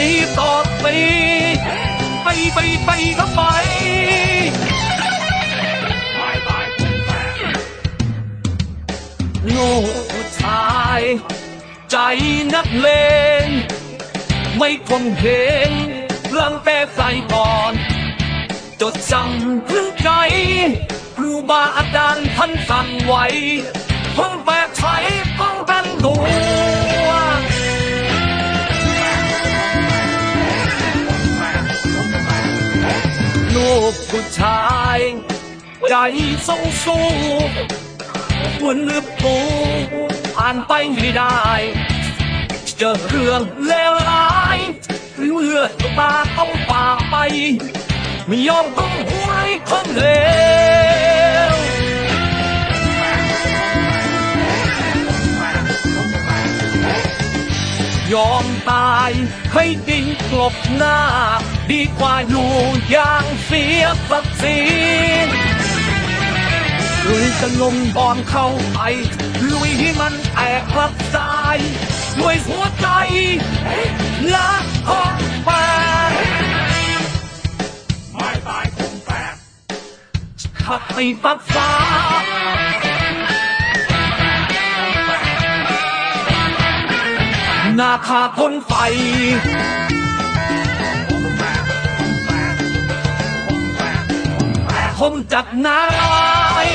ไปไปไปก็ไปลูกชาย ใจนักเลงไม่คงเพลงลังแต่ใส่ก่อนจดจำพึ่งใจครูบาอาจารย์ท่านสั่งไว้เพิ่งแบกใช้ป้องกันตัวลู กผู้ชายใจทรงสู้ควรลืมปูอ่านไปไม่ได้ เจอเรื่องเลวร้ายหรือเลือดตาต้องป่าไป ไม่ยอมต้องหวยคนเลว ยอมตายให้ดินกลบหน้า ดีกว่าอยู่อย่างเสียศักดิ์ศรีลุยจะลงบอลเข้าไปลุยให้มันแตกกระจายด้วยหัวใจและของแฟนไม่ตายคงแตกขัดให้ตัดฟ้า หน้าคาทนไฟ ผมจัดนาย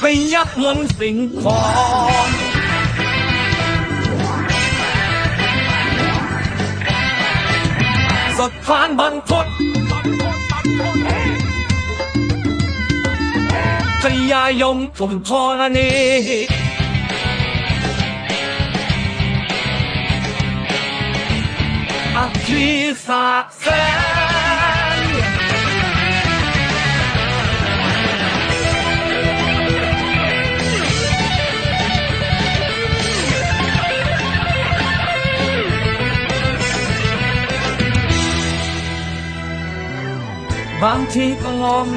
ไปยักเงินสิ่งของสถานบันทดพยายยมสุนทรณีีสาแสนบางทีก็งอม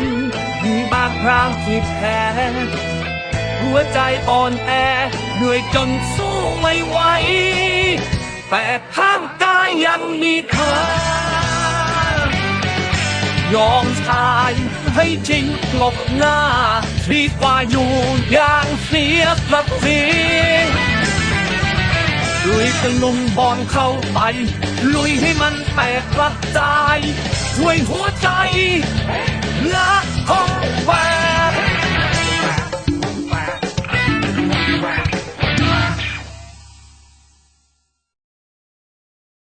มีบางครั้งที่แพ้หัวใจอ่อนแอเหนื่อยจนสู้ไม่ไหวแต่ข้า ยังมีเธอยอมชายให้จริงกลบหน้าดีกว่าอยู่อย่างเสียศักดิ์ศรีลุยตะลุมบอลเข้าไป ลุยให้มันแตกกระจาย ช่วยหัวใจและของแฟ